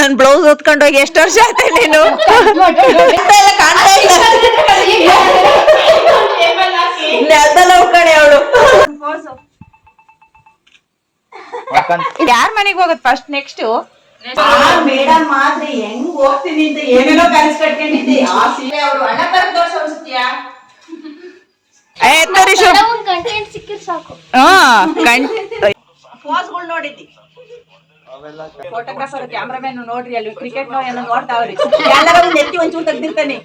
ನನ್ ಬ್ಲೌಸ್ ಹೊತ್ಕೊಂಡು ಹೋಗಿ ಎಷ್ಟು ವರ್ಷ ಆಯ್ತು ನೀನು? ಕಾಣ್ತಾ ಅವಳು. ಯಾರ ಮನೆಗೆ ಹೋಗೋದು ಫಸ್ಟ್ ನೆಕ್ಸ್ಟ್ ಮೇಡಮ್ ಮಾತ್ರ ಹೆಂಗ್ ಹೋಗ್ತೀನಿ ಅಂತ ಏನೇನೋ ಕನಸು ಕಟ್ಕೊಂಡಿದ್ದೆ. ಆ ಸೀರೆ ಅವರು ಅಣ್ಣ ಬರ ತೋರ್ಸ ಅನ್ಸುತ್ತೀಯಾ ಕಂಟೆಂಟ್ ಸಿಕ್ಕಿರ್ ಸಾಕು. ಹಾ ಕಂಟೆಂಟ್ ಫೋಸ್ಗಳು ನೋಡಿದ್ದಿ. ಫೋಟೋಗ್ರಾಫರ್ ಕ್ಯಾಮ್ರಾಮನ್ ನೋಡ್ರಿ ಅಲ್ಲಿ ಕ್ರಿಕೆಟ್ ಏನೋ ನೋಡ್ತಾವ್ರಿ ಎಲ್ಲರೂ ಒಂದ್ ಎತ್ತಿ ಒಂಚೂರು ತೆಗ್ದಿರ್ತಾನೆ.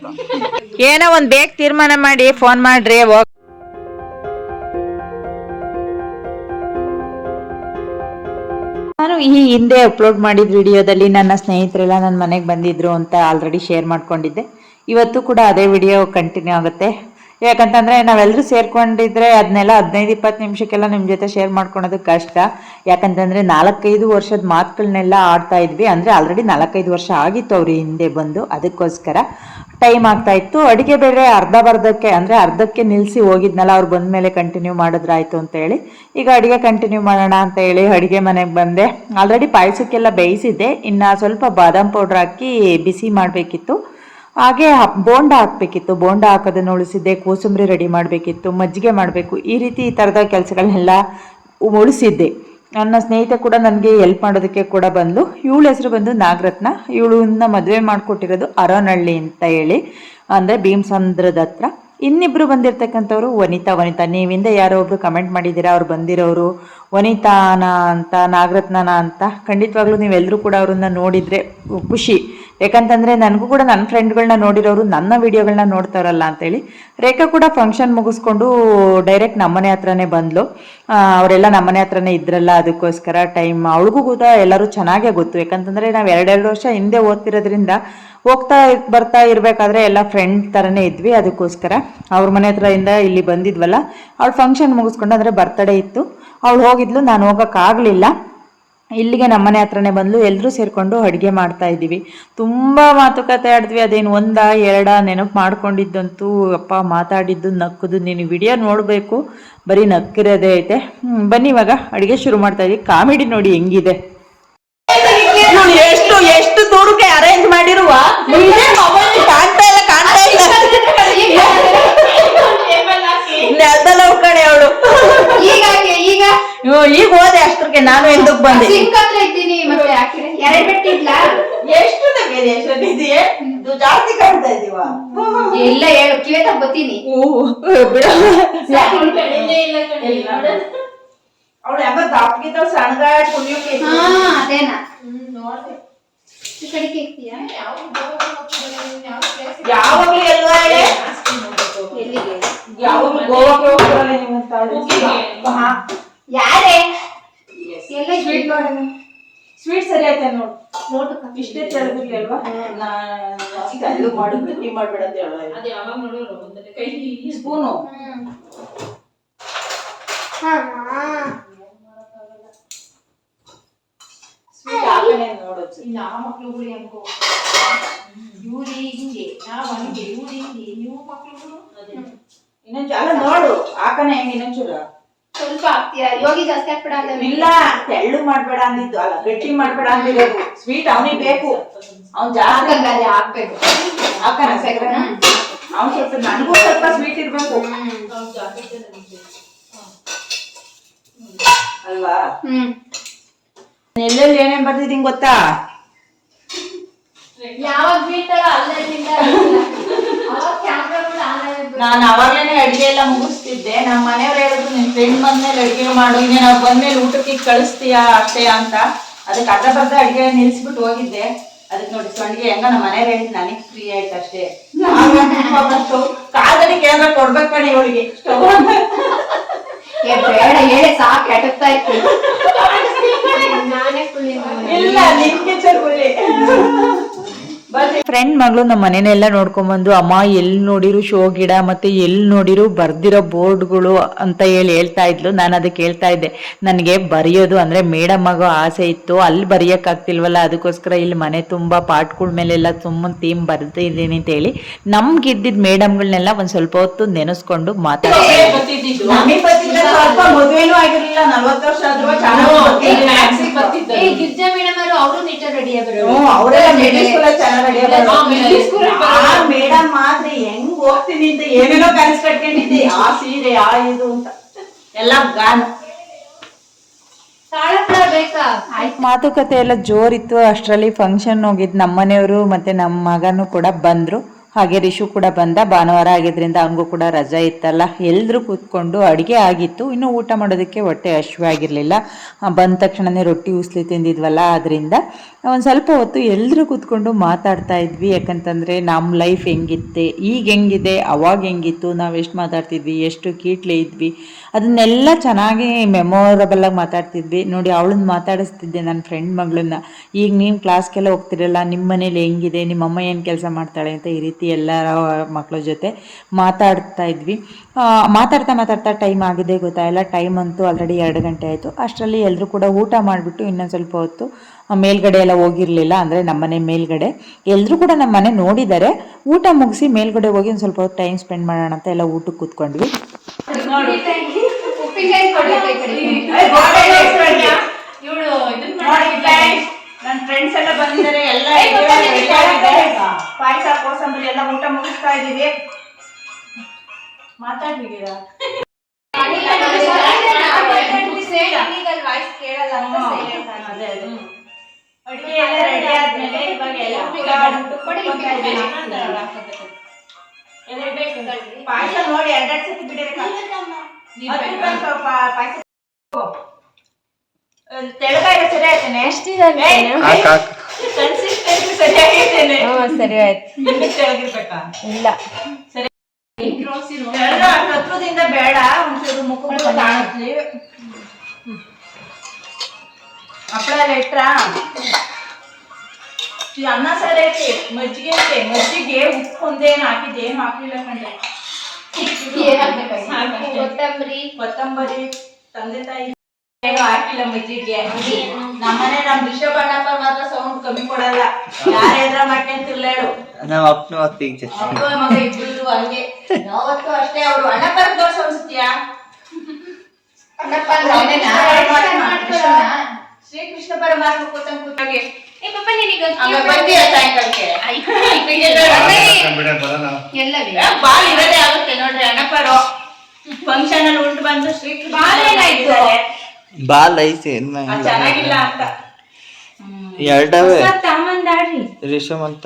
ಏನೋ ಒಂದ್ ಬೇಗ ತೀರ್ಮಾನ ಮಾಡಿ ಫೋನ್ ಮಾಡ್ರಿ ಹೋಗ್. ನಾನು ಈ ಹಿಂದೆ ಅಪ್ಲೋಡ್ ಮಾಡಿದ ವಿಡಿಯೋದಲ್ಲಿ ನನ್ನ ಸ್ನೇಹಿತರೆಲ್ಲ ನನ್ನ ಮನೆಗೆ ಬಂದಿದ್ರು ಅಂತ ಆಲ್ರೆಡಿ ಶೇರ್ ಮಾಡ್ಕೊಂಡಿದ್ದೆ. ಇವತ್ತು ಕೂಡ ಅದೇ ವಿಡಿಯೋ ಕಂಟಿನ್ಯೂ ಆಗುತ್ತೆ. ಯಾಕಂತಂದ್ರೆ ನಾವೆಲ್ಲರೂ ಸೇರ್ಕೊಂಡಿದ್ರೆ ಅದನ್ನೆಲ್ಲ ಹದಿನೈದು, ಇಪ್ಪತ್ತು ನಿಮಿಷಕ್ಕೆಲ್ಲ ನಿಮ್ಮ ಜೊತೆ ಶೇರ್ ಮಾಡ್ಕೊಳೋದು ಕಷ್ಟ. ಯಾಕಂತಂದ್ರೆ ನಾಲ್ಕೈದು ವರ್ಷದ ಮಾತುಗಳನ್ನೆಲ್ಲ ಆಡ್ತಾ ಇದ್ವಿ. ಅಂದ್ರೆ ಆಲ್ರೆಡಿ ನಾಲ್ಕೈದು ವರ್ಷ ಆಗಿತ್ತು ಅವ್ರ ಹಿಂದೆ ಬಂದು. ಅದಕ್ಕೋಸ್ಕರ ಟೈಮ್ ಆಗ್ತಾ ಇತ್ತು. ಅಡಿಗೆ ಬೇರೆ ಅರ್ಧ ಬರ್ಧಕ್ಕೆ, ಅಂದ್ರೆ ಅರ್ಧಕ್ಕೆ ನಿಲ್ಲಿಸಿ ಹೋಗಿದ್ನಲ್ಲ, ಅವ್ರು ಬಂದ ಮೇಲೆ ಕಂಟಿನ್ಯೂ ಮಾಡಿದ್ರಾಯ್ತು ಅಂತ ಹೇಳಿ. ಈಗ ಅಡಿಗೆ ಕಂಟಿನ್ಯೂ ಮಾಡೋಣ ಅಂತ ಹೇಳಿ ಅಡಿಗೆ ಮನೆಗೆ ಬಂದೆ. ಆಲ್ರೆಡಿ ಪಾಯಸಕ್ಕೆಲ್ಲ ಬೇಯಿಸಿದ್ದೆ. ಇನ್ನು ಸ್ವಲ್ಪ ಬಾದಾಮ್ ಪೌಡ್ರ್ ಹಾಕಿ ಬಿಸಿ ಮಾಡಬೇಕಿತ್ತು. ಹಾಗೆ ಬೋಂಡ ಹಾಕಬೇಕಿತ್ತು. ಬೋಂಡ ಹಾಕೋದನ್ನು ಉಳಿಸಿದ್ದೆ, ಕೋಸಂಬರಿ ರೆಡಿ ಮಾಡಬೇಕಿತ್ತು, ಮಜ್ಜಿಗೆ ಮಾಡಬೇಕು. ಈ ರೀತಿ ಈ ಥರದ ಕೆಲಸಗಳನ್ನೆಲ್ಲ ಉಳಿಸಿದ್ದೆ. ನನ್ನ ಸ್ನೇಹಿತೆ ಕೂಡ ನನಗೆ ಹೆಲ್ಪ್ ಮಾಡೋದಕ್ಕೆ ಕೂಡ ಬಂದು, ಇವಳ ಹೆಸರು ಬಂದು ನಾಗರತ್ನ. ಇವಳನ್ನ ಮದುವೆ ಮಾಡಿಕೊಟ್ಟಿರೋದು ಅರೋನಹಳ್ಳಿ ಅಂತ ಹೇಳಿ, ಅಂದರೆ ಭೀಮಸಂದ್ರದ ಹತ್ರ. ಇನ್ನಿಬ್ಬರು ಬಂದಿರತಕ್ಕಂಥವ್ರು ವನಿತಾ ವನಿತಾ. ನೀವಿಂದ ಯಾರೋ ಒಬ್ರು ಕಮೆಂಟ್ ಮಾಡಿದ್ದೀರಾ, ಅವ್ರು ಬಂದಿರೋರು ವನಿತಾನ ಅಂತ, ನಾಗರತ್ನನ ಅಂತ, ಖಂಡಿತವಾಗ್ಲೂ ನೀವೆಲ್ಲರೂ ಕೂಡ ಅವ್ರನ್ನ ನೋಡಿದರೆ ಖುಷಿ. ಯಾಕಂತಂದರೆ ನನಗೂ ಕೂಡ ನನ್ನ ಫ್ರೆಂಡ್ಗಳನ್ನ ನೋಡಿರೋರು ನನ್ನ ವಿಡಿಯೋಗಳನ್ನ ನೋಡ್ತಾರಲ್ಲ ಅಂತೇಳಿ. ರೇಖಾ ಕೂಡ ಫಂಕ್ಷನ್ ಮುಗಿಸ್ಕೊಂಡು ಡೈರೆಕ್ಟ್ ನಮ್ಮನೆ ಹತ್ರನೇ ಬಂದ್ಲು. ಅವರೆಲ್ಲ ಅವರೆಲ್ಲ ನಮ್ಮನೆ ಹತ್ರನೇ ಇದ್ರಲ್ಲ ಅದಕ್ಕೋಸ್ಕರ ಟೈಮ್ ಅವಳಿಗೂ ಕೂಡ ಎಲ್ಲರೂ ಚೆನ್ನಾಗೇ ಗೊತ್ತು. ಯಾಕಂತಂದರೆ ನಾವು ಎರಡೆರಡು ವರ್ಷ ಹಿಂದೆ ಓದ್ತಿರೋದ್ರಿಂದ ಹೋಗ್ತಾ ಬರ್ತಾ ಇರಬೇಕಾದ್ರೆ ಎಲ್ಲ ಫ್ರೆಂಡ್ ಥರನೇ ಇದ್ವಿ. ಅದಕ್ಕೋಸ್ಕರ ಅವ್ರ ಮನೆ ಹತ್ರದಿಂದ ಇಲ್ಲಿ ಬಂದಿದ್ವಲ್ಲ. ಅವಳು ಫಂಕ್ಷನ್ ಮುಗಿಸ್ಕೊಂಡು ಅಂದರೆ ಬರ್ತಡೇ ಇತ್ತು. ಅವಳು ಹೋಗಿದ್ಲು ನಾನು ಹೋಗೋಕ್ಕಾಗಲಿಲ್ಲ ಇಲ್ಲಿಗೆ ನಮ್ಮನೆ ಹತ್ರನೇ ಬಂದ್ಲು ಎಲ್ಲರೂ ಸೇರಿಕೊಂಡು ಅಡುಗೆ ಮಾಡ್ತಾ ಇದ್ದೀವಿ. ತುಂಬ ಮಾತುಕತೆ ಆಡಿದ್ವಿ ಅದೇನು ಒಂದ ಎರಡ ನೆನಪು ಮಾಡ್ಕೊಂಡಿದ್ದಂತೂ ಅಪ್ಪ ಮಾತಾಡಿದ್ದು ನಕ್ಕದು ನೀನು ವಿಡಿಯೋ ನೋಡಬೇಕು ಬರೀ ನಕ್ಕಿರೋದೇ ಐತೆ. ಹ್ಮ್, ಬನ್ನಿ ಇವಾಗ ಅಡುಗೆ ಶುರು ಮಾಡ್ತಾ ಇದ್ದೀವಿ. ಕಾಮಿಡಿ ನೋಡಿ ಹೆಂಗಿದೆ. ಎಷ್ಟು ಎಷ್ಟು ದೂರಕ್ಕೆ ಅರೇಂಜ್ ಮಾಡಿರುವ? ಕಾಣ್ತಾ ಇಲ್ಲ ಕಾಣ್ತಾ ಇಲ್ಲ. ನೆಲದಲ್ಲ ಹೋಗ್ಕಣೆ ಅವಳು. ಈಗ ಈಗ ಹೋದೆ ಅಷ್ಟಕ್ಕೆ ನಾನು ಎಂದಕ್ ಬಂದೆ? ಸಿಂಕ್ ಹತ್ರ ಇದ್ದೀನಿ ಮತ್ತೆ ಎರಡ್ ಬಿಟ್ಟಿದ್ಲಾ? ಎಷ್ಟು ಇದೆಯೇ ಇದು? ಜಾಸ್ತಿ ಕಾಣ್ತಾ ಇದೀವ? ಇಲ್ಲ ಹೇಳು ಕಿವೆ ತಗ ಬತ್ತೀನಿ ಅವಳು ಯಾಕ ದಾಪ್ಗಿದ್ದ ಸಣ್ಣ ಅದೇನಾ? ಇರ್ತೀಯಾ ಯಾವಾಗ್ಲೂ ಎಲ್ಲೋ ಹೇಳಿ ಎಲ್ಲಿಗೆ? ಯಾವಾಗ್ಲೂ ಗೋವಾಗೆ ಹೋಗ್ತಾರಲ್ಲ ನೀವು ಅಂತ ಅವಳು. ಹಾ. ಯಾರೇ? ಎಲ್ಲ ಸ್ವೀಟ್ ಮಾಡೋಣ ಸ್ವೀಟ್ ಸರಿ ಆಯ್ತಾ ನೋಡು. ನೋಟು ಇಷ್ಟೇ ತೆಳಗಿರ್ಲಿ ಅಲ್ವಾ? ನಾನು ತೆಳ್ಳಗ್ ಮಾಡು ಗಟ್ಟಿ ಮಾಡ್ಬೇಡ ಅಂತ ಹೇಳೋ ಸ್ಪೂನು. ಸ್ವೀಟ್ ಹಾಕನೆ ನೋಡು. ನಾ ಮಕ್ಳುಗಳು ಅನ್ಕೋ ಇವ್ರಿ ಹಿಂಗೆ ನಾವ್ ಹಂಗೆ ಇವ್ರಿ ಹಿಂಗೆ ನೀವು ಮಕ್ಳುಗಳು ಇನ್ನೊಂಚೂರು ಅಲ್ಲ ನೋಡು. ಹಾಕನೆ ಹೆಂಗ್ ಇನ್ನೊಂಚೂರು? ಸ್ವಲ್ಪ ಹಾಕ್ತೀರಾ ಯೋಗಿ ಜಾಸ್ತಿ ಹಾಕ್ಬೇಡ ಅಂತ ಇಲ್ಲ ತೆಳ್ಳು ಮಾಡ್ಬೇಡ ಅಂದಿದ್ದು. ಅಲ್ಲ ಗಟ್ಟಿ ಮಾಡ್ಬೇಡ ಅಂದಿರೋದು. ಸ್ವೀಟ್ ಅವನಿಗೆ ಬೇಕು. ಅವ್ನ್ ಜಾಸ್ತಿ ಅಲ್ಲಿ ಹಾಕ್ಬೇಕು. ಅವ್ನ್ ಸ್ವಲ್ಪ ನನಗೂ ಸ್ವಲ್ಪ ಸ್ವೀಟ್ ಇರ್ಬೇಕು. ಅಲ್ವಾ? ಹ್ಮ್. ಎಲ್ಲೆಲ್ಲಿ ಏನೇನ್ ಬರ್ತಿದ್ದೀನಿ ಗೊತ್ತಾ? ಯಾವಾಗ ಬೀಳ್ತಾಳ ಅಲ್ಲ ಅಲ್ಲೇ ನಾನು ಅವಾಗ್ಲೇನೆ ಅಡಿಗೆ ಎಲ್ಲ ಮುಗಿಸ್ತಿದ್ದೆ. ನಮ್ಮ ಮನೆಯವ್ರು ಹೇಳಿದ್ರು ನಿನ್ ಫ್ರೆಂಡ್ ಬಂದ್ಮೇಲೆ ಅಡಿಗೆ ಮಾಡು. ಇನ್ನೇ ನಾವು ಬಂದ್ಮೇಲೆ ಊಟಕ್ಕೆ ಕಳಿಸ್ತೀಯಾ ಅಷ್ಟೇ ಅಂತ. ಅದಕ್ಕೆ ಅರ್ಧ ಬರ್ಧ ಅಡಿಗೆ ನಿಲ್ಸ್ಬಿಟ್ಟು ಹೋಗಿದ್ದೆ. ಅದಕ್ಕೆ ನೋಡಿ ಸಂಡಿಗೆ ಹೆಂಗ ನಮ್ಮ ಮನೆಯವ್ರು ಹೇಳಿದ್ ನನಗೆ ಫ್ರೀ ಆಯ್ತು ಅಷ್ಟೇ. ಸ್ಟವ್ ಕೇಂದ್ರ ಕೊಡ್ಬೇಕು ಕಣಿ ಇವಳಿಗೆ. ಬೇಡ ಹೇಳಿ ಸಾಕು ಕೆಟ್ಟಕ್ತಾ ಇತ್ತು. ನಾನೇ ಕುಳ್ಳಿ ಇಲ್ಲ ನಿನ್ ಕಿಚನ್ ಫ್ರೆಂಡ್ ಮಗಳು ನಮ್ಮ ಮನೆನೆಲ್ಲ ನೋಡ್ಕೊಂಬಂದು ಅಮ್ಮ ಎಲ್ಲಿ ನೋಡಿರು ಶೋ ಗಿಡ ಮತ್ತೆ ಎಲ್ಲಿ ನೋಡಿರು ಬರ್ದಿರೋ ಬೋರ್ಡ್ಗಳು? ಅಂತ ಹೇಳಿ ಹೇಳ್ತಾ ಇದ್ಲು. ನಾನು ಅದಕ್ಕೆ ಹೇಳ್ತಾ ಇದ್ದೆ ನನಗೆ ಬರೆಯೋದು ಅಂದ್ರೆ ಮೇಡಮ್ ಮಗು ಆಸೆ ಇತ್ತು. ಅಲ್ಲಿ ಬರೆಯೋಕ್ಕಾಗ್ತಿಲ್ವಲ್ಲ ಅದಕ್ಕೋಸ್ಕರ ಇಲ್ಲಿ ಮನೆ ತುಂಬ ಪಾಟ್ಗಳ ಮೇಲೆಲ್ಲ ತುಂಬ ಥೀಮ್ ಬರ್ತಿದ್ದೀನಿ ಅಂತ ಹೇಳಿ ನಮ್ಗೆ ಇದ್ದಿದ್ದ ಮೇಡಮ್ಗಳನ್ನೆಲ್ಲ ಒಂದು ಸ್ವಲ್ಪ ಹೊತ್ತು ನೆನೆಸ್ಕೊಂಡು ಮಾತಾಡ್ತಾ ಅವರು ನಿಜ ರೆಡಿ ಅವರೆಲ್ಲ ಮಿಡ್ಲ್ ಸ್ಕೂಲ್ ಚೆನ್ನಾಗಿ middle school ಅಲ್ಲಿ ಬರೋದು. ಮೇಡಮ್ ಮಾತ್ರ ಹೆಂಗ್ ಹೋಗ್ತೀನಿ ಅಂತ ಏನೇನೋ ಕನಸು ಕಟ್ಕೊಂಡಿದ್ದೆ. ಆ ಸೀರೆ ಆ ಇದು ಅಂತ. ಎಲ್ಲ ಗಾನ. ಮಾತುಕತೆ ಎಲ್ಲ ಜೋರಿತ್ತು. ಅಷ್ಟರಲ್ಲಿ ಫಂಕ್ಷನ್ ಹೋಗಿದ್ದು ನಮ್ಮನೆಯವರು ಮತ್ತೆ ನಮ್ಮ ಮಗನೂ ಕೂಡ ಬಂದರು. ಹಾಗೆ ರಿಶು ಕೂಡ ಬಂದ, ಭಾನುವಾರ ಆಗಿದ್ರಿಂದ ಅವನಿಗೂ ಕೂಡ ರಜಾ ಇತ್ತಲ್ಲ. ಎಲ್ಲರೂ ಕೂತ್ಕೊಂಡು ಅಡುಗೆ ಆಗಿತ್ತು. ಇನ್ನು ಊಟ ಮಾಡೋದಕ್ಕೆ ಹೊಟ್ಟೆ ಹಶ್ವಾಗಿರಲಿಲ್ಲ ಬಂದ ತಕ್ಷಣನೇ ರೊಟ್ಟಿ ಉಸ್ಲಿ ತಿಂದಿದ್ವಲ್ಲ ಅದರಿಂದ ಒಂದು ಸ್ವಲ್ಪ ಹೊತ್ತು ಎಲ್ಲರೂ ಕೂತ್ಕೊಂಡು ಮಾತಾಡ್ತಾ ಇದ್ವಿ. ಯಾಕಂತಂದರೆ ನಮ್ಮ ಲೈಫ್ ಹೆಂಗಿತ್ತೆ, ಈಗ ಹೆಂಗಿದೆ, ಅವಾಗ ಹೆಂಗಿತ್ತು, ನಾವು ಎಷ್ಟು ಮಾತಾಡ್ತಿದ್ವಿ, ಎಷ್ಟು ಕೀಟ್ಲೆ ಇದ್ವಿ, ಅದನ್ನೆಲ್ಲ ಚೆನ್ನಾಗಿ ಮೆಮೊರಬಲ್ ಆಗಿ ಮಾತಾಡ್ತಿದ್ವಿ. ನೋಡಿ ಅವಳನ್ನ ಮಾತಾಡಿಸ್ತಿದ್ದೆ ನನ್ನ ಫ್ರೆಂಡ್ ಮಗಳನ್ನ. ಈಗ ನೀನು ಕ್ಲಾಸ್ಗೆಲ್ಲ ಹೋಗ್ತಿರಲ್ಲ ನಿಮ್ಮ ಮನೇಲಿ ಹೆಂಗಿದೆ ನಿಮ್ಮ ಅಮ್ಮ ಏನು ಕೆಲಸ ಮಾಡ್ತಾಳೆ ಅಂತ ಈ ರೀತಿ ಎಲ್ಲರ ಮಕ್ಕಳ ಜೊತೆ ಮಾತಾಡ್ತಾ ಇದ್ವಿ. ಮಾತಾಡ್ತಾ ಮಾತಾಡ್ತಾ ಟೈಮ್ ಆಗಿದೆ ಗೊತ್ತಾಯಿಲ್ಲ ಟೈಮ್ ಅಂತೂ ಆಲ್ರೆಡಿ ಎರಡು ಗಂಟೆ ಆಯಿತು. ಅಷ್ಟರಲ್ಲಿ ಎಲ್ಲರೂ ಕೂಡ ಊಟ ಮಾಡಿಬಿಟ್ಟು ಇನ್ನೊಂದು ಸ್ವಲ್ಪ ಹೊತ್ತು ಮೇಲ್ಗಡೆ ಎಲ್ಲ ಹೋಗಿರಲಿಲ್ಲ ಅಂದರೆ ನಮ್ಮನೆ ಮೇಲ್ಗಡೆ. ಎಲ್ಲರೂ ಕೂಡ ನಮ್ಮ ಮನೆ ನೋಡಿದ್ದಾರೆ ಊಟ ಮುಗಿಸಿ ಮೇಲ್ಗಡೆ ಹೋಗಿ ಒಂದು ಸ್ವಲ್ಪ ಹೊತ್ತು ಟೈಮ್ ಸ್ಪೆಂಡ್ ಮಾಡೋಣ ಅಂತ ಎಲ್ಲ ಊಟಕ್ಕೆ ಕೂತ್ಕೊಂಡ್ವಿ. ಇವಳು. ನನ್ನ ಫ್ರೆಂಡ್ಸ್ ಎಲ್ಲ ಬಂದಿದ್ದಾರೆ ಎಲ್ಲ ಪಾಯಸ ಕೋಸಂಬರಿ ಎಲ್ಲ ಊಟ ಮುಗಿಸ್ತಾ ಇದ್ದೀವಿ ಮಾತಾಡ್ಬಿದ್ದೀರಾ ಅಡುಗೆ ಎಲ್ಲ ರೆಡಿ ಆದ್ಮೇಲೆ ಇವಾಗ ಎಲ್ಲ. ಪಾಯಸ ನೋಡಿ ಎರಡೆರಡು ಸತಿ ಬಿಡಿರಕ್ಕ ಪಾಯಸ ತೆಳಗಾಯಿರೋ ಸರಿ ಕನ್ಸಿಸ್ಟೆನ್ಸಿ ಆಯ್ತು ತೆಳಗಿರ್ಬೇಕಾ ಇಲ್ಲ. ಸರಿ. ತೆಳಗ ಹತ್ರದಿಂದ ಬೇಡ. ಒಂಚೂರು ಮುಖಗಳು ಕಾಣಿಸ್ಲಿ ಹಪ್ಪಳ ಎಲ್ಲ ಇಟ್ರಾ ಈ ಅನ್ನ ಸಾರು ಐತಿ ಮಜ್ಜಿಗೆ ಐತೆ ಮಜ್ಜಿಗೆ ಉಪ್ಪು ಒಂದೇನು ಹಾಕಿದ್ದೆ? ಏನು ಹಾಕ್ಲಿಲ್ಲ ಕಂಡೆ. ಕೊತ್ತಂಬರಿ. ಕೊತ್ತಂಬರಿ ತಂದೆ ತಾಯಿ ಹಾಕಿಲ್ಲ ಮಜ್ಜಿಗೆ ನಮ್ಮನೆ ನಮ್ ರಿಷಬ್ ಅಣ್ಣಪ್ಪ ಮಾತ್ರ ಸೌಂಡ್ ಕಮ್ಮಿ ಕೊಡಲ್ಲ ಯಾರ ಎದ್ರ ಮಾಡ್ಕೊಂತಿರ್ಲ ಹೇಳು ನಮ್ಮ ಅಪ್ಪನ ಮತ್ತೆ ಈಗ ಮಗ ಇಬ್ರು ಹಂಗೆ ಯಾವತ್ತು ಅಷ್ಟೇ ಅವ್ರು ಅಣ್ಣಪ್ಪ ದೋಸೆ ಅನ್ಸುತ್ತೀಯಾ? ಶ್ರೀಕೃಷ್ಣ ಪರಮಾತ್ಮ ಕೂತಂಗ್ ಕೂತಾಗೆ ಬಾಲ್ ಇರೋದೇ ಆಗುತ್ತೆ ನೋಡ್ರಿ ಅಣ್ಣಪ್ಪರು ಫಂಕ್ಷನ್ ಅಲ್ಲಿ ಉಂಟು ಬಂದು ಶ್ರೀಕೃಷ್ಣ ಬಾಲ್ ಐತಿ ಚೆನ್ನಾಗಿಲ್ಲ ಅಂತ. ಎರಡವೇ. ರೇಷಮ್ ಅಂತ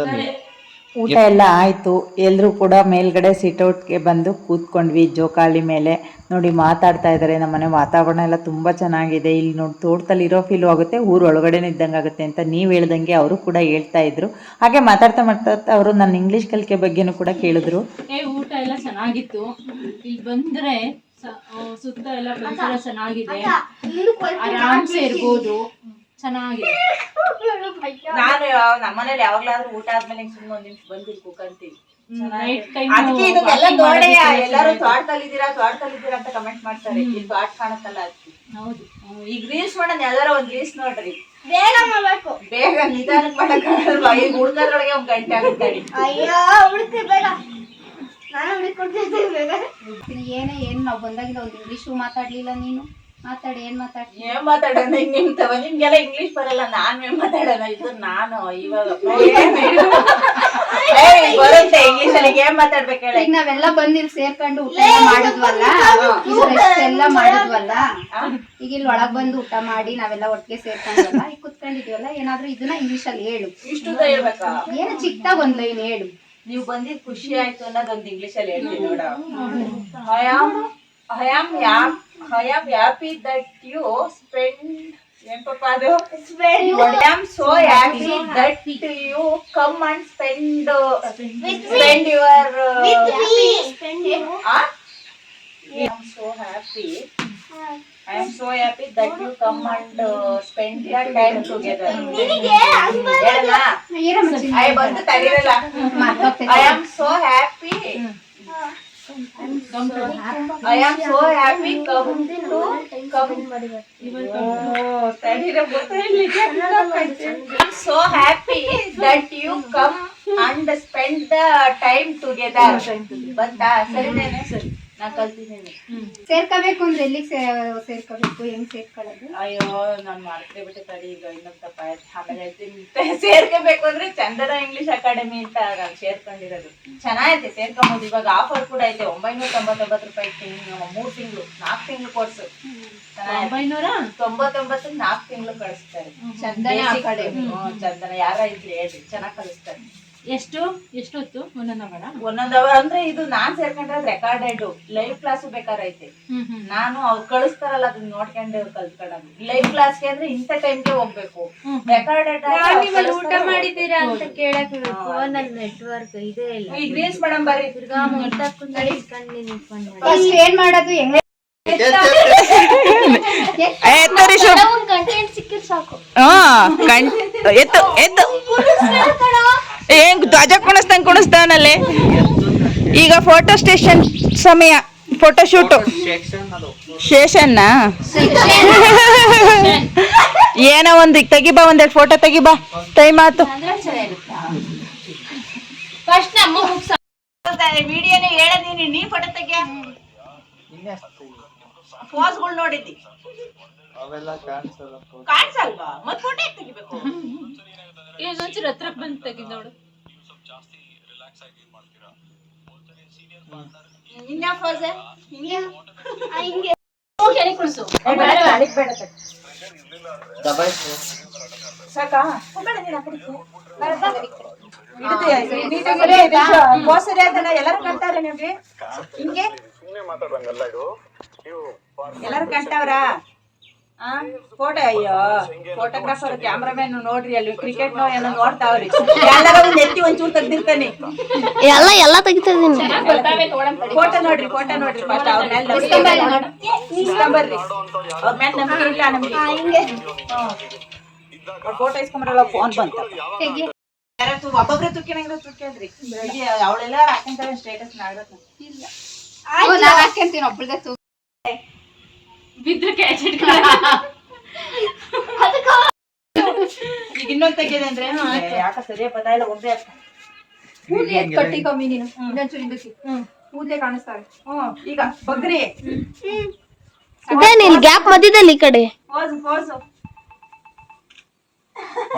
ಊಟ ಎಲ್ಲ ಆಯ್ತು. ಎಲ್ಲರೂ ಕೂಡ ಮೇಲ್ಗಡೆ ಸಿಟೌಟ್ಗೆ ಬಂದು ಕೂತ್ಕೊಂಡ್ವಿ. ಜೋಕಾಲಿ ಮೇಲೆ ನೋಡಿ ಮಾತಾಡ್ತಾ ಇದ್ದಾರೆ ನಮ್ಮನೆ ವಾತಾವರಣ ಎಲ್ಲ ತುಂಬ ಚೆನ್ನಾಗಿದೆ. ಇಲ್ಲಿ ನೋಡಿ ತೋಟದಲ್ಲಿ ಇರೋ ಫೀಲು ಆಗುತ್ತೆ. ಊರು ಒಳಗಡೆನೇ ಇದ್ದಂಗೆ ಆಗುತ್ತೆ ಅಂತ ನೀವು ಹೇಳ್ದಂಗೆ ಅವರು ಕೂಡ ಹೇಳ್ತಾ ಇದ್ರು. ಹಾಗೆ ಮಾತಾಡ್ತಾ ಮಾತಾಡ್ತಾ ಅವರು ನನ್ನ ಇಂಗ್ಲೀಷ್ ಕಲಿಕೆ ಬಗ್ಗೆನೂ ಕೂಡ ಕೇಳಿದ್ರು. ಏ ಊಟ ಎಲ್ಲ ಚೆನ್ನಾಗಿತ್ತು. ಇಲ್ಲಿ ಬಂದ್ರೆ ಸುತ್ತ ಎಲ್ಲ ಪರಿಸರ ಚೆನ್ನಾಗಿದೆ ಆರಾಮ್ಸೆ ಇರ್ಬೋದು. ಚೆನ್ನಾಗಿದೆ. ನಾನು ನಮ್ಮನೇಲಿ ಯಾವಾಗ್ಲಾದ್ರೂ ಊಟ ಆದ್ಮೇಲೆ ಸುಮ್ಮನೆ ಒಂದ್ ನಿಮಿಷ ಬಂದು ಕೂಕಂತೀವಿ ನೈಟ್ ಟೈಮ್ ಅದಕ್ಕೆ ಇದನ್ನೆಲ್ಲ ನೋಡೇ ಎಲ್ಲರೂ ಅಂತ ಕಮೆಂಟ್ ಮಾಡ್ತಾರೆ. ಇಲ್ಲಿ ತೋಟ ಕಾಣತ್ತಲ್ಲ ಅದಕ್ಕೆ ಹೌದು. ಈಗ ರೀಲ್ಸ್ ಮಾಡೋಣ ಎಲ್ಲಾರ ಒಂದ್ ರೀಲ್ಸ್ ನೋಡ್ರಿ. ಬೇಗ ಮಾಡ್ಬೇಕು. ಬೇಗ ನಿಧಾನಕ್ಕೆ ಮಾಡಕ್ಕಾಗಲ್ವಾ? ಈಗ ಹುಡ್ಕೋದ್ರೊಳಗೆ ಒಂದ್ ಗಂಟೆ ಆಗುತ್ತೆ. ಏನೇ ಏನ್ ನಾವ್ ಬಂದಾಗಿಂದ ಒಂದ್ ಇಂಗ್ಲಿಷು ಮಾತಾಡ್ಲಿಲ್ಲ ನೀನು. ಮಾತಾಡಿ ಏನ್ ಮಾತಾಡ್ತಿ? ಏನ್ ಮಾತಾಡೋಣ ಈಗ ನಿಮ್ ತವ ನಿಮ್ಗೆಲ್ಲ ಇಂಗ್ಲಿಷ್ ಬರಲ್ಲ ನಾನ್ ಏನ್ ಮಾತಾಡೋಣ ಇದು ನಾನು ಇವಾಗ ಏಯ್, ಬರುತ್ತೆ ಇಂಗ್ಲಿಷ್ ಅಲ್ಲಿ ಏನ್ ಮಾತಾಡ್ಬೇಕು ಹೇಳಿ? ಈಗ ನಾವೆಲ್ಲ ಬಂದ್ ಇಲ್ಲಿ ಸೇರ್ಕೊಂಡು ಊಟ ಎಲ್ಲ ಮಾಡಿದ್ವಲ್ಲ? ಎಲ್ಲ ಮಾಡಿದ್ವಲ್ಲ? ಈಗ ಇಲ್ಲಿ ಒಳಗ್ ಬಂದು ಊಟ ಮಾಡಿ ನಾವೆಲ್ಲ ಒಟ್ಟಿಗೆ ಸೇರ್ಕೊಂಡ್ವಲ್ಲ? ಈಗ ಕುತ್ಕೊಂಡಿದ್ವಲ್ಲ ಏನಾದ್ರೂ ಇದನ್ನ ಇಂಗ್ಲಿಷ್ ಅಲ್ಲಿ ಹೇಳು. ಇಷ್ಟು ಹೇಳ್ಬೇಕಾ ಏನು ಚಿಕ್ಕದಾಗ ಒಂದ್ ಲೈನ್ ಹೇಳು. ನೀವು ಬಂದಿದ್ ಖುಷಿ ಆಯ್ತು ಅನ್ನೋದೊಂದು ಇಂಗ್ಲಿಷ್ ಅಲ್ಲಿ ಹೇಳ್ತೀನಿ ನೋಡ. I am I am I am happy that you spend ಏನ್ ಪಾಪ ಅದು? I am so happy that you come and spend. Spend your I am so happy I am so happy that you come and spend the time together I ಬಂದು ತಡಿರಲ್ಲ I am so happy. I am so happy come to come. Oh, ತಡೀರ ಗೊತ್ತಾಗ್ಲಿಕ್ಕೆ I'm so happy that you come and spend the time together. ಬಂತಾ ಸರಿನೇನೆ ನಾ ಕಲ್ತಿದ್ದೀನಿ. ಸೇರ್ಕೋಬೇಕು ಅಂದ್ರೆ ಎಲ್ಲಿಗೆ ಸೇರ್ಕೋಬೇಕು ಹೆಂಗ್ ಸೇರ್ಕೊಳ್ಳೋದು? ಅಯ್ಯೋ ನಾನ್ ಮಾಡ್ತೇ ಬಿಟ್ಟೆ ತಡಿ ಈಗ ಇನ್ನೊಂದ್ ತಪ್ಪ ಆಮೇಲೆ ಸೇರ್ಕೋಬೇಕು ಅಂದ್ರೆ ಚಂದನ ಇಂಗ್ಲಿಷ್ ಅಕಾಡೆಮಿ ಅಂತ ನಾನು ಸೇರ್ಕೊಂಡಿರೋದು. ಚೆನ್ನಾಗೈತೆ ಸೇರ್ಕೊಂಬೋದು. ಇವಾಗ ಆಫರ್ ಕೂಡ ಐತೆ. ಒಂಬೈನೂರ ತೊಂಬತ್ತೊಂಬತ್ತು ರೂಪಾಯಿ ತಿಂಗಳು ಮೂರ್ ತಿಂಗಳು ನಾಲ್ಕು ತಿಂಗಳು ಕೋರ್ಸ್ ಒಂಬೈನೂರ? ತೊಂಬತ್ತೊಂಬತ್ತು ನಾಲ್ಕು ತಿಂಗಳು ಕಳಿಸ್ತಾರೆ. ಚಂದನ ಅಕಾಡೆಮಿ ಚಂದನ. ಯಾರ ಇದ್ರೆ ಹೇಳ್ರಿ ಚೆನ್ನಾಗಿ ಕಲಿಸ್ತಾರೆ. ಎಷ್ಟು? ಎಷ್ಟೊತ್ತು? ಒಂದೊಂದು ಅವರ? ಒಂದೊಂದು ಅವರ್. ಅಂದ್ರೆ ಇದು ನಾನ್ ಸೇರ್ಕೊಂಡ್ರೆ ರೆಕಾರ್ಡೆಡ್ ಲೈವ್ ಕ್ಲಾಸ್ ಬೇಕಾರೈತೆ ನಾನು ಅವ್ರು ಕಳಿಸ್ತಾರಲ್ಲ ಅದನ್ನ ನೋಡ್ಕೊಂಡು ಕಲ್ತ್ಕೊಳ್ಳೋದು. ಲೈವ್ ಕ್ಲಾಸ್ಗೆ ಅಂದ್ರೆ ಇಂಥ ಟೈಮ್ಗೆ ಹೋಗ್ಬೇಕು. ರೆಕಾರ್ಡೆಡ್ ಊಟ ಮಾಡಿದ್ದೀರಾ ಅಂತ ಕೇಳಕ್ ಫೋನ್ ಅಲ್ಲಿ ನೆಟ್ವರ್ಕ್ ಇದೇ ಇಲ್ಲ. ಈಗ ರೀಲ್ಸ್ ಮೇಡಮ್ ಬರೀ ತಿರ್ಗಾ ಫಸ್ಟ್ ಏನ್ ಮಾಡೋದು? ಹೆಂಗ್ ಕಂಟೆಂಟ್ ಸಿಕ್ಕಿರ್ ಸಾಕು. ಹಾ ಕಣ್ ಎತ್ತು ಎತ್ತು. ಏನ್ ಧ್ವಜ ಕುಣಿಸ್ದಂಗ್ ಕುಣಿಸ್ತಾನಲ್ಲಿ ಈಗ ಫೋಟೋ ಸ್ಟೇಷನ್ ಸಮಯ ಫೋಟೋ ಶೂಟು ಶೇಷನ್ನ ಏನೋ ಒಂದು ಈಗ ತೆಗಿಬಾ ಒಂದೆರಡು ಫೋಟೋ ತೆಗಿಬಾ. ಟೈಮ್ ಆತು ಬುಕ್ಸ್ ವಿಡಿಯೋನೇ ಹೇಳದೀನಿ ನೀ ಫೋಟೋ ತೆಗಿಯ? ಪೋಸ್ಗಳು ನೋಡಿದ್ದಿ. ಅವೆಲ್ಲ ಕಾಣಿಸಲ್ಲ ಕಾಣಿಸಲ್ವಾ? ಮತ್ ಫೋಟೋ ತೆಗಿಬೇಕು? ಈಗ ಒಂಚೂರು ಹತ್ರಕ್ ಬಂದು ತೆಗಿ ನೋಡು. ಇನ್ಯಾ ಪೋಸ್ ಹಿಂಗೆ ಕೆಳಗೆ ಕುಳ್ಸು ದಬಾಯಿಸು ಸಾಕಾ? ಹೋಗ್ಬೇಡ ನೀನ್ ಆ ಕಡೆಗೆ. ಹಿಡ್ದು, ನೀಟಾಗಿ ಪೋಸ್ ಸರಿ ಆಯ್ತಲ್ಲ? ಎಲ್ಲರೂ ಕಂತಾರ ನಿಮ್ಗೆ? ಹಿಂಗೆ? ಎಲ್ಲರೂ ಕಂತಾವ್ರ ಫೋಟೋ ಅಯ್ಯೋ ಫೋಟೋಗ್ರಾಫರ್ ಕ್ಯಾಮ್ರಾಮನ್ ನೋಡ್ರಿ ಅಲ್ಲಿ ಕ್ರಿಕೆಟ್ ನೋ ಏನೋ ನೋಡ್ತಾವ್ರಿ. ಎಲ್ಲಾರ ಒಂದ್ ಎತ್ತಿ ಒಂಚೂರು ತೆಗ್ದಿರ್ತಾನೆ. ಎಲ್ಲ ಎಲ್ಲ ತೆಗಿತಾ ಇದೀನಿ ಫೋಟೋ ನೋಡ್ರಿ ಫೋಟೋ ನೋಡ್ರಿ ಫಸ್ಟ್ ಅವ್ರ ಮೇಲೆ ಇಸ್ಕೊಂಬರ್ರಿ ಅವ್ರ ಮೇಲೆ ನಂಬಿಕೆ ಇಲ್ಲ ನಮ್ಗೆ. ಫೋಟೋ ಇಸ್ಕೊಂಬರಲ್ಲ ಫೋನ್ ಬಂತ. ಯಾರು ಒಬ್ಬೊಬ್ರೆ ತುಕ್ಕಿನಂಗ್ರೆ ತುಕ್ಕೇಳ್ರಿ ಅವಳೆಲ್ಲ ಹಾಕೊಂತಾರೆ ಸ್ಟೇಟಸ್ ನಾಡ್ಬೇಕು. ನಾನು ಹಾಕ್ಯಂತೀನಿ ಒಬ್ಳದೇ ತೂ ಬಿದ್ರೆ ಕ್ಯಾಚೆಟ್ ಈಗ ಇನ್ನೊಂದ್ ತೆಗಿದೆ ಅಂದ್ರೆ ಯಾಕ ಸರಿಯ ಪದ? ಇಲ್ಲ ಒಂದೇ ಅರ್ಥ. ಕಮ್ಮಿ ನೀನು. ಇನ್ನೊಂಚೂರು ಹಿಂದಕ್ಕೆ. ಕೂದ್ಲೆ ಕಾಣಿಸ್ತಾರೆ ಹ್ಮ್. ಈಗ ಬಗ್ರಿ. ಇದೇನು ಇಲ್ಲಿ ಗ್ಯಾಪ್ ಮಧ್ಯದಲ್ಲಿ ಈ ಕಡೆ. Pose pose.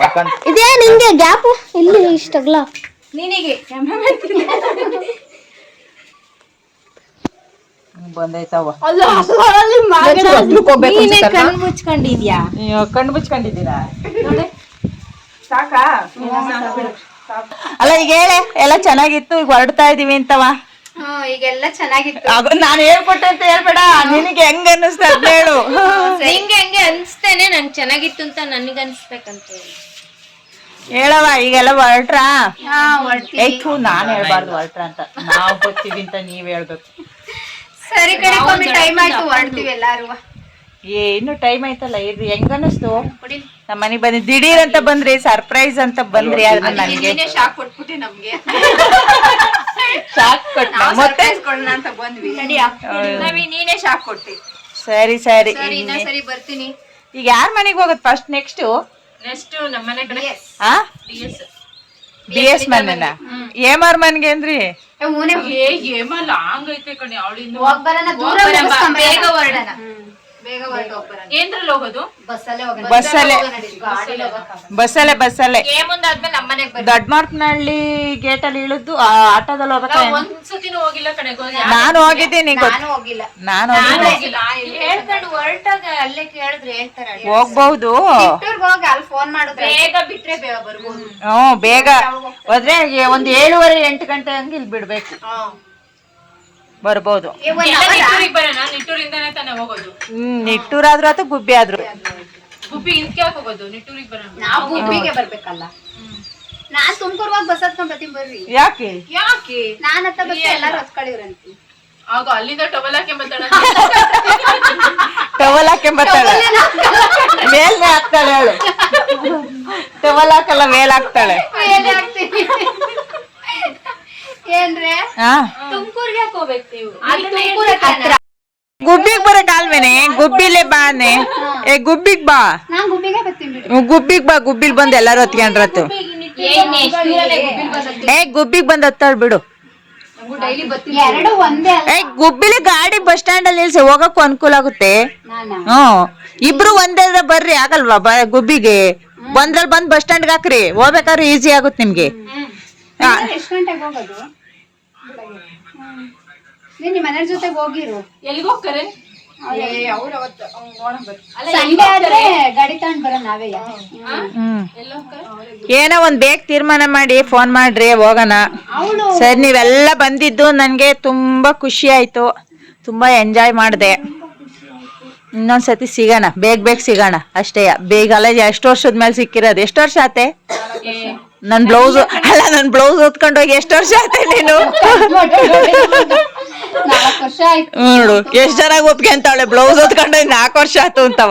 ಹಾಕೊಂಡ್ ಇದೇನು ಹಿಂಗೆ ಗ್ಯಾಪ್? ಇಲ್ಲಿ ಇಷ್ಟಗ್ಲ ನೀನಿಗೆ. ಬಂದೈತವ ಕಣ್ ಮುಚ್ಕೊಂಡಿದ್ಯಾ? ಸಾಕಾ. ಅಲ್ಲ ಈಗ ಹೇಳೆ ಎಲ್ಲ ಚೆನ್ನಾಗಿತ್ತು ಈಗ ಹೊರಡ್ತಾ ಇದೀವಿ ಅಂತವ? ಈಗೆಲ್ಲ ಚೆನ್ನಾಗಿತ್ತು. ಆಗ ನಾನು ಹೇಳ್ಕೊಟ್ಟೆ ಅಂತ ಹೇಳ್ಬೇಡ ನಿನಗೆ ಹೆಂಗ್ ಅನ್ನಿಸ್ತಾ ಅಂತ ಹೇಳು. ನಿಂಗೆ ಹೆಂಗೆ ಅನ್ಸ್ತೇನೆ ನಂಗೆ ಚೆನ್ನಾಗಿತ್ತು ಅಂತ ನನಗೆ ಅನ್ಸ್ಬೇಕಂತ ಹೇಳಿ. ಹೇಳವ ಈಗೆಲ್ಲ ಹೊರಟ್ರಾ? ನಾನು ಹೇಳ್ಬಾರ್ದು ಹೊರಟ್ರ ಅಂತ. ನಾವು ಗೊತ್ತೀವಿ ಅಂತ ನೀವ್ ಹೇಳ್ಬೇಕು. ಸರಿ ಕಡೆ ಒಮ್ಮೆ ಟೈಮ್ ಆಯ್ತು ಹೊರಡ್ತೀವಿ ಎಲ್ಲಾರು. ಏ ಇನ್ನು ಟೈಮ್ ಆಯ್ತಲ್ಲ ಇದು ಹೆಂಗ್ ಅನ್ನಿಸ್ತು? ನಮ್ಮ ಮನೆಗ್ ಬಂದ್ರಿ ದಿಢೀರ್ ಅಂತ ಬಂದ್ರಿ ಸರ್ಪ್ರೈಸ್ ಅಂತ ಬಂದ್ರಿ ಆದ್ರೆ ನನಗೆ. ಶಾಕ್ ಕೊಟ್ಬಿಟ್ಟೆ ನಮ್ಗೆ. ಶಾಕ್ ಕೊಟ್ಟ ಮತ್ತೆ? ಅಂತ ಬಂದ್ವಿ. ನವಿ ನೀನೇ ಶಾಕ್ ಕೊಟ್ಟಿ. ಸರಿ ಸರಿ ಸರಿ ಸರಿ ಬರ್ತೀನಿ. ಈಗ ಯಾರ ಮನೆಗೆ ಹೋಗೋದು ಫಸ್ಟ್ ನೆಕ್ಸ್ಟ್ ನೆಕ್ಸ್ಟ್ ನಮ್ಮ ಮನೆ ಕಡೆ. ಆ? ಬಿ ಎಸ್ ಮನೆನ? ಏಮಾರ್ ಮನ್ಗೆ ಅಂದ್ರಿ? ಏ, ಮೂನೆ ಏ ಏಮ ಲಾಂಗ್ ಐತೆ ಕಣೆ ಅವಳಿಂದ ಹೋಗ್ ಬರೋಣ ದೂರ ಮುಗಿಸ್ಕೊಂಡ್ ಬೇಗ ಹೊರಡೋಣ. ಬೇಗ ಹೊರಟು ಹೋಗ್ಬರೋಣ ಏನ್ರಲ್ಲಿ ಹೋಗೋದು? ಬಸ್ಸಲ್ಲೇ ಹೋಗೋಣ. ಬಸ್ಸಲ್ಲೇ ಗಾಡಿಲಿ ಹೋಗಕ್ಕಾಗಲ್ಲ. ಬಸ್ಸಲ್ಲೇ ಬಸ್ಸಲ್ಲೇ. ಏ ಮುಂದಾದ್ಮೇಲೆ ನಮ್ಮ ಮನೆಗೆ ಬರ್ರಿ. ದೊಡ್ಡ ಮಾರ್ಕ್ನಹಳ್ಳಿ ಗೇಟ್ ಅಲ್ಲಿ ಇಳಿದು ಆಟೋದಲ್ಲಿ ಹೋಗ್ಬೇಕಾ ಒಂದ್ಸತಿನೂ ಹೋಗಿಲ್ಲ ಕಣೆ ನಾನು ಹೋಗಿದ್ದೀನಿ ನಾನು ಹೋಗಿಲ್ಲ. ನಾನು ಹೋಗಿಲ್ಲ. ಅಲ್ಲೇ ಕೇಳಿದ್ರೆ ಹೇಳ್ತಾರ ಹೋಗ್ಬಹುದು. ಚಿತ್ತೂರ್ಗ್ ಹೋಗಿ ಅಲ್ಲಿ ಫೋನ್ ಮಾಡಿದ್ರೆ ಬೇಗ ಬಿಟ್ರೆ ಬೇಗ ಬರ್ಬೋದು. ಹ್ಮ್. ಬೇಗ. ಹೋದ್ರೆ ಒಂದ್ ಏಳುವರೆ ಎಂಟು ಗಂಟೆ ಹಂಗೆ ಇಲ್ಲಿ ಬಿಡ್ಬೇಕು. ಬರ್ಬೋದು. ನಿಟ್ಟೂರಿಂದಾನೇ ತಾನೇ ಹೋಗೋದು. ಹ್ಮ್ ನಿಟ್ಟೂರಾದ್ರೂ ಅಥವಾ ಗುಬ್ಬಿ ಆದ್ರು. ಗುಬ್ಬಿ ಹೋಗೋದು? ನಿಟ್ಟೂರಿಗೆ ಬರೋಣ. ನಾವು ಗುಬ್ಬಿಗೆ ಬರ್ಬೇಕಲ್ಲ. ನಾನ್ ತುಮಕೂರ್ವಾಗ ಹೋಗಿ ಬಸ್ ಹತ್ಕೊಂಡ್ ಬರ್ತೀನಿ ಬರ್ರಿ. ಯಾಕೆ? ಯಾಕೆ? ನಾನ್ ಹತ್ತ ಬಸ್ ಎಲ್ಲಾರು ಹತ್ಕೊಳ್ಳಿವ್ರಂತಿ. ಆಗ ಅಲ್ಲಿಂದ ಟವಲ್ ಹಾಕಿ ಬರ್ತಾಳ ಟವಲ್ ಹಾಕೊಂಬತ್ತಾಳೆ ಮೇಲ್ನೆ ಹಾಕ್ತಾಳೆ ಹೇಳು ಟವಲ್ ಹಾಕಲ್ಲ ಮೇಲ್ ಹಾಕ್ತಾಳೆ. ಏನ್ರೆ? ತುಮಕೂರ್ಗೆ ಹೋಗ್ಬೇಕು ನೀವು? ಗುಬ್ಬಿಗ್ ಬರ ಆಲ್ವೇನೆ ಗುಬ್ಬಿಲೆ ಬಾನೆ ಏ ಗುಬ್ಬಿಗ್ ಬಾ. ಗುಬ್ಬಿಗೆ ಬಾ ಗುಬ್ಬಿಲ್ ಬಂದ್ ಎಲ್ಲಾರು ಹೊತ್ಕೊಂಡ್ರತ್ತು ಏ ಗುಬ್ಬಿಗ್ ಬಂದ್ ಹತ್ತಾಳ್ ಬಿಡು. ಎರಡು ಒಂದೇ ಅಲ್ಲ. ಏ ಗುಬ್ಬಿಲಿ ಗಾಡಿ ಬಸ್ ಸ್ಟ್ಯಾಂಡ್ ಅಲ್ಲಿ ನಿಲ್ಸಿ ಹೋಗಕ್ಕೂ ಅನುಕೂಲ ಆಗುತ್ತೆ. ನಾನಾ? ಹ್ಮ್ ಇಬ್ರು ಒಂದೇ ಬರ್ರಿ ಆಗಲ್ವಾ? ಬ ಗುಬ್ಬಿಗೆ. ಒಂದ್ರಲ್ಲಿ ಬಂದ್ ಬಸ್ ಸ್ಟ್ಯಾಂಡ್ ಹಾಕ್ರಿ. ಹೋಗ್ಬೇಕಾದ್ರೆ ಈಸಿ ಆಗುತ್ತೆ ನಿಮ್ಗೆ. ಎಷ್ಟು ಗಂಟೆಗೆ ಹೋಗೋದು? ನಿಮ್ಮ ಜೊತೆಗೆ ಹೋಗಿರು. ಎಲ್ಲಿಗೆ ಹೋಗ್ತಾರೆ? ಏನೋ ಒಂದ್ ಬೇಗ ತೀರ್ಮಾನ ಮಾಡಿ ಫೋನ್ ಮಾಡ್ರಿ ಹೋಗೋಣ. ಸರಿ ನೀವೆಲ್ಲ ಬಂದಿದ್ದು ನನಗೆ ತುಂಬಾ ಖುಷಿ ಆಯ್ತು. ತುಂಬಾ ಎಂಜಾಯ್ ಮಾಡಿದೆ. ಇನ್ನೊಂದ್ಸತಿ ಸಿಗೋಣ ಬೇಗ ಬೇಗ ಸಿಗೋಣ. ಅಷ್ಟೇ ಬೇಗ ಅಲ್ಲ ಎಷ್ಟು ವರ್ಷದ ಮೇಲೆ ಸಿಕ್ಕಿರೋದು? ಎಷ್ಟು ವರ್ಷ ಆತೆ? ನನ್ ಬ್ಲೌಸ್ ಅಲ್ಲ ನನ್ ಬ್ಲೌಸ್ ಓದ್ಕೊಂಡೋಗಿ ಎಷ್ಟು ವರ್ಷ ಆತೆ ನೀನು? ನೋಡು ಎಷ್ಟ್ ಜನ ಒಪ್ಗೆ ಅಂತಾಳೆ ಬ್ಲೌಸ್ ಹೊತ್ಕೊಂಡು ನಾಲ್ಕು ವರ್ಷ ಆಯ್ತು ಅಂತವ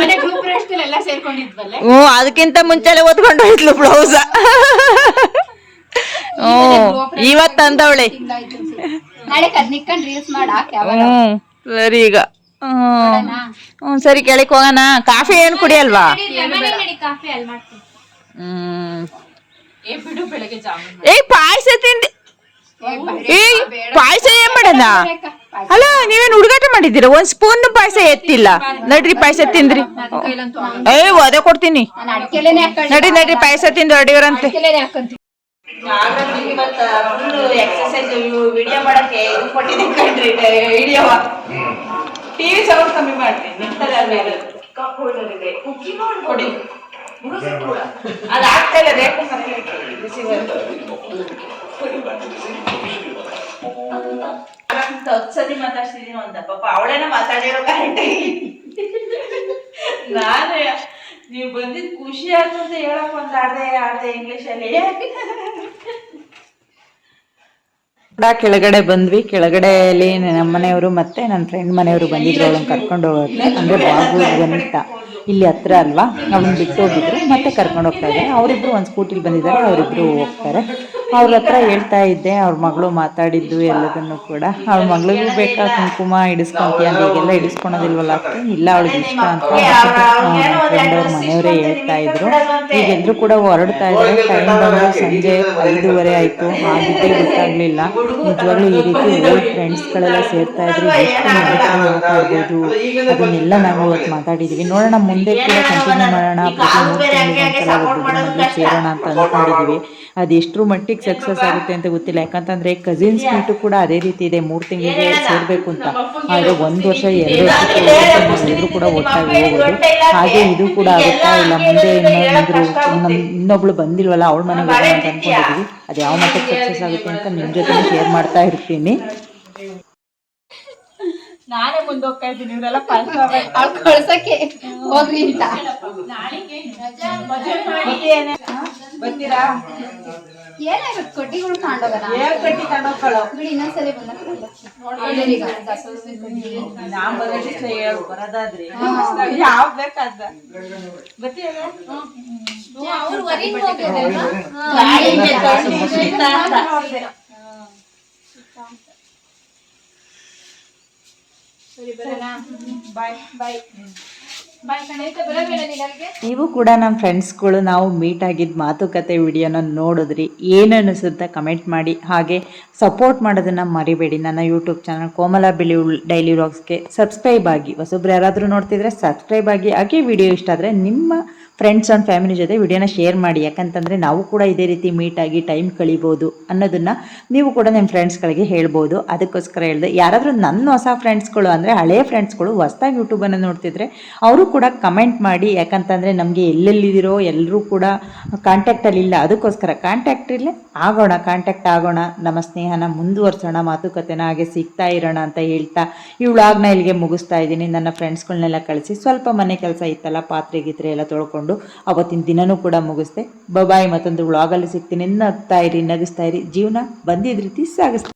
ಮನೆ ಗ್ರೂಪ್ ರೆಸ್ಟ್ ಸೇರ್ಕೊಂಡಿದ್ವಲ್ಲ? ಹ್ಞೂ ಅದಕ್ಕಿಂತ ಮುಂಚೆಲೆ ಓದ್ಕೊಂಡು ಹೋಯ್ತು ಬ್ಲೌಸ್ ಹ್ಞೂ ಇವತ್ತು ಅಂದವಳೆ ತಿಂಗ್ಳಾಯ್ತು ನಾಳೆ ಕದ್ ನಿಕ್ಕೊಂಡ್ ರೀಲ್ಸ್ ಮಾಡಿ ಹಾಕಿ ಹ್ಮ್ ಸರಿ ಈಗ. ಹ್ಮ್ ಹ್ಮ್ ಸರಿ ಕೆಳಕ್ ಹೋಗೋಣ. ಕಾಫಿ ಏನ್ ಕುಡಿಯಲ್ವಾ? ಹ್ಮ್ ಏ ಪಾಯಸ ತಿಂದಿ ಏಯ್ ಪಾಯಸ ಏನ್ ಮಾಡೋಣ ಅಲ್ಲ ನೀವೇನು ಹುಡುಗಾಟ ಮಾಡಿದ್ದೀರ? ಒಂದ್ ಸ್ಪೂನ್ ಪಾಯಸ ಎತ್ತಿಲ್ಲ. ನಡ್ರಿ ಪಾಯಸ ತಿಂದ್ರಿ. ಏಯ್ ಅದೇ ಕೊಡ್ತೀನಿ. ನಡಿ ನಡ್ರಿ ಪಾಯಸ ತಿಂದು ಅಡಿಯವರಂತೆ. ಟಿವಿ ಸ್ವಲ್ಪ ನಾಗರಾಜ್ ಇವತ್ತು ಫುಲ್ ಎಕ್ಸರ್ಸೈಸ್ ವಿಡಿಯೋ ಮಾಡಕ್ಕೆ ಇದು ಕೊಟ್ಟಿದ್ದೀನಿ ಕಣ್ರಿ ವಿಡಿಯೋ ಟಿವಿ ಸೌಂಡ್ ಕಮ್ಮಿ ಮಾಡ್ರಿ ಅದು ಆಗ್ತಾ ಇಲ್ಲ ರೇಖು ಅಂತ ಹತ್ತು ಸತಿ ಮಾತಾಡ್ತಿದೀನಿ ಅಂತ ಪಾಪ ಅವಳೇನ ಮಾತಾಡಿರೋ ಕರೆಂಟ್ ನಾನು ನೀವು ಬಂದಿದ್ ಖುಷಿ ಆಯ್ತು ಅಂತ ಹೇಳಕ್ ಒಂದ್ ಆಡ್ದೆ ಆಡ್ದೆ ಇಂಗ್ಲಿಷಲ್ಲಿ. ಕೂಡ ಕೆಳಗಡೆ ಬಂದ್ವಿ. ಕೆಳಗಡೆಯಲ್ಲಿ ಅಲ್ಲಿ ಮನೆಯವರು ಮತ್ತೆ ನನ್ನ ಫ್ರೆಂಡ್ ಮನೆಯವರು ಬಂದಿದ್ರು. ಅವಳನ್ನ ಕರ್ಕೊಂಡು ಹೋಗೋಕ್ಕೆ ಅಂದ್ರೆ ಬಾಬು ವನಿತ ಇಲ್ಲಿ ಹತ್ರ ಅಲ್ವಾ? ಅವ್ನು ಬಿಟ್ಟು ಹೋಗಿದ್ರು. ಮತ್ತೆ ಕರ್ಕೊಂಡು ಹೋಗ್ತಾ ಇದ್ದಾರೆ. ಅವರಿಬ್ರು ಒಂದು ಸ್ಕೂಟಿಲಿ ಬಂದಿದ್ದಾರೆ. ಅವರಿಬ್ರು ಹೋಗ್ತಾರೆ. ಅವ್ರ ಹತ್ರ ಹೇಳ್ತಾ ಇದ್ದೆ ಅವ್ರ ಮಗಳು ಮಾತಾಡಿದ್ದು ಎಲ್ಲದನ್ನು ಕೂಡ. ಅವ್ರ ಮಗಳಿಗೂ ಬೇಕಾ ಕುಂಕುಮ ಇಡಿಸ್ಕೊಂತೀಯ ಹೀಗೆಲ್ಲ ಹಿಡಿಸ್ಕೊಳೋದಿಲ್ವಲ್ಲ ಇಡಿಸ್ಕೊಳೋದಿಲ್ವಲ್ಲ ಅಕ್ಕ? ಇಲ್ಲ ಅವಳಿಗೆ ಇಷ್ಟ ಅಂತ ಫ್ರೆಂಡ್ ಅವ್ರ ಮನೆಯವರೇ ಹೇಳ್ತಾ ಇದ್ರು. ಈಗ ಎಲ್ರು ಕೂಡ ಹೊರಡ್ತಾ ಇದ್ದಾರೆ. ಟೈಮ್ ಬಂದು ಸಂಜೆ ಐದೂವರೆ ಆಯ್ತು. ಆಗಿದ್ದೇ ಗೊತ್ತಾಗ್ಲಿಲ್ಲ. ನಿಜವಾಗ್ಲೂ ಈ ರೀತಿ ಓಲ್ಡ್ ಫ್ರೆಂಡ್ಸ್ಗಳೆಲ್ಲ ಸೇರ್ತಾ ಇದ್ರು ಎಷ್ಟು ಮಾತಾಡ್ಬೋದು ಅದನ್ನೆಲ್ಲ ನಾವು ಇವತ್ತು ಮಾತಾಡಿದ್ದೀವಿ ನೋಡೋಣ ಮುಂದೆ ಕೂಡ ಕಂಟಿನ್ಯೂ ಮಾಡೋಣ ಪ್ರತಿ ಮೂರು ತಿಂಗಳಿಗೆ ಒಂದ್ಸಲ ಒಬ್ಬೊಬ್ರ ಮನೆಗೆ ಸೇರೋಣ ಅಂತ ಅಂದ್ಕೊಂಡಿದ್ದೀವಿ ಅದೆಷ್ಟರ ಎಷ್ಟರ ಮಟ್ಟಿಗೆ ಸಕ್ಸಸ್ ಆಗುತ್ತೆ ಅಂತ ಗೊತ್ತಿಲ್ಲ. ಯಾಕಂತಂದ್ರೆ ಕಸಿನ್ಸ್ ಮೀಟು ಕೂಡ ಅದೇ ರೀತಿ ಇದೆ. ಮೂರು ತಿಂಗಳಿಗೆ ಸೇರ್ಬೇಕು ಅಂತ. ಆದರೆ ಒಂದು ವರ್ಷ ಎರಡು ವರ್ಷ ಕೂಡ ಒಟ್ಟಾಗಿ ಹೋಗೋದು ಹಾಗೆ ಇದು ಕೂಡ ಆಗುತ್ತಾ ಇಲ್ಲ? ಮುಂದೆ ಇನ್ನೊಂದ್ರು ನಮ್ ಇನ್ನೊಬ್ಳು ಬಂದಿಲ್ವಲ್ಲ ಅವಳ ಮನೆಗೆ ಅಂತ ಅನ್ಕೊಂಡಿದ್ವಿ. ಅದು ಯಾವ ಮಟ್ಟಕ್ಕೆ ಸಕ್ಸಸ್ ಆಗುತ್ತೆ ಅಂತ ನಿಮ್ಮ ಜೊತೆ ಶೇರ್ ಮಾಡ್ತಾ ಇರ್ತೀನಿ. ನಾನೇ ಮುಂದೆ ಹೋಗ್ತಾ ಇದ್ದೀನಿ ಇವರೆಲ್ಲ ಕಳ್ಸಕ್ಕೆ ಹೋಗ್ರಿ ಅಂತ. ಬರ್ತೀರಾ ಏನಾಗುತ್ತೆ? ಕೊಟ್ಟಿಗಳು ಏನ್ ಕಟ್ಟಿ ಬಿಡಿ ಇನ್ನೊಂದ್ಸಲಿ ನಾನ್ ಹೇಳು ಬರೋದಾದ್ರಿ. ಯಾವ ಬೇಕಾದ ಅಂತ. ನೀವು ಕೂಡ ನಮ್ಮ ಫ್ರೆಂಡ್ಸ್ಗಳು ನಾವು ಮೀಟ್ ಆಗಿದ್ದ ಮಾತುಕತೆ ವಿಡಿಯೋನ ನೋಡಿದ್ರಿ. ಏನು ಅನಿಸುತ್ತೆ ಕಮೆಂಟ್ ಮಾಡಿ. ಹಾಗೆ ಸಪೋರ್ಟ್ ಮಾಡೋದನ್ನು ಮರಿಬೇಡಿ. ನನ್ನ ಯೂಟ್ಯೂಬ್ ಚಾನಲ್ ಕೋಮಲ ಬಿಳಿ ಡೈಲಿ ವ್ಲಾಗ್ಸ್ಗೆ ಸಬ್ಸ್ಕ್ರೈಬ್ ಆಗಿ. ಹೊಸಬ್ರು ಯಾರಾದರೂ ನೋಡ್ತಿದ್ರೆ ಸಬ್ಸ್ಕ್ರೈಬ್ ಆಗಿ. ಹಾಗೆ ವಿಡಿಯೋ ಇಷ್ಟ ಆದರೆ ನಿಮ್ಮ ಫ್ರೆಂಡ್ಸ್ ಆ್ಯಂಡ್ ಫ್ಯಾಮಿಲಿ ಜೊತೆ ವಿಡಿಯೋನ ಶೇರ್ ಮಾಡಿ. ಯಾಕಂತಂದರೆ ನಾವು ಕೂಡ ಇದೇ ರೀತಿ ಮೀಟ್ ಆಗಿ ಟೈಮ್ ಕಳಿಬೋದು ಅನ್ನೋದನ್ನು ನೀವು ಕೂಡ ನಿಮ್ಮ ಫ್ರೆಂಡ್ಸ್ಗಳಿಗೆ ಹೇಳ್ಬೋದು. ಅದಕ್ಕೋಸ್ಕರ ಹೇಳಿದೆ, ಯಾರಾದರೂ ನನ್ನ ಹೊಸ ಫ್ರೆಂಡ್ಸ್ಗಳು ಅಂದರೆ ಹಳೆಯ ಫ್ರೆಂಡ್ಸ್ಗಳು ಹೊಸ್ದಾಗಿ ಯೂಟ್ಯೂಬನ್ನು ನೋಡ್ತಿದ್ರೆ ಅವರು ಕೂಡ ಕಮೆಂಟ್ ಮಾಡಿ. ಯಾಕಂತಂದರೆ ನಮಗೆ ಎಲ್ಲೆಲ್ಲಿದ್ದೀರೋ ಎಲ್ಲರೂ ಕೂಡ ಕಾಂಟ್ಯಾಕ್ಟಲ್ಲಿ ಇಲ್ಲ. ಅದಕ್ಕೋಸ್ಕರ ಕಾಂಟ್ಯಾಕ್ಟ್ ಇರಲಿ, ಆಗೋಣ ಕಾಂಟ್ಯಾಕ್ಟ್ ಆಗೋಣ. ನಮ್ಮ ಸ್ನೇಹನ ಮುಂದುವರ್ಸೋಣ, ಮಾತುಕತೆನ ಹಾಗೆ ಸಿಗ್ತಾ ಇರೋಣ ಅಂತ ಹೇಳ್ತಾ ಈ ಇಲ್ಲಿಗೆ ಮುಗಿಸ್ತಾ ಇದ್ದೀನಿ. ನನ್ನ ಫ್ರೆಂಡ್ಸ್ಗಳನ್ನೆಲ್ಲ ಕಳಿಸಿ, ಸ್ವಲ್ಪ ಮನೆ ಕೆಲಸ ಇತ್ತಲ್ಲ, ಪಾತ್ರೆ ಗೀತ್ರೆ ಎಲ್ಲ ತೊಳ್ಕೊಂಡು ಅವತ್ತಿನ ದಿನನೂ ಕೂಡ ಮುಗಿಸ್ದೆ. ಬಬಾಯಿ ಮತ್ತೊಂದು ವ್ಲಾಗಲ್ಲಿ ಸಿಗ್ತೀನಿ. ನಗ್ತಾ ಇರಿ, ನಗಿಸ್ತಾ ಇರಿ. ಜೀವನ ಬಂದಿದ್ದ ರೀತಿ ಸಾಗಿಸ್ತಾ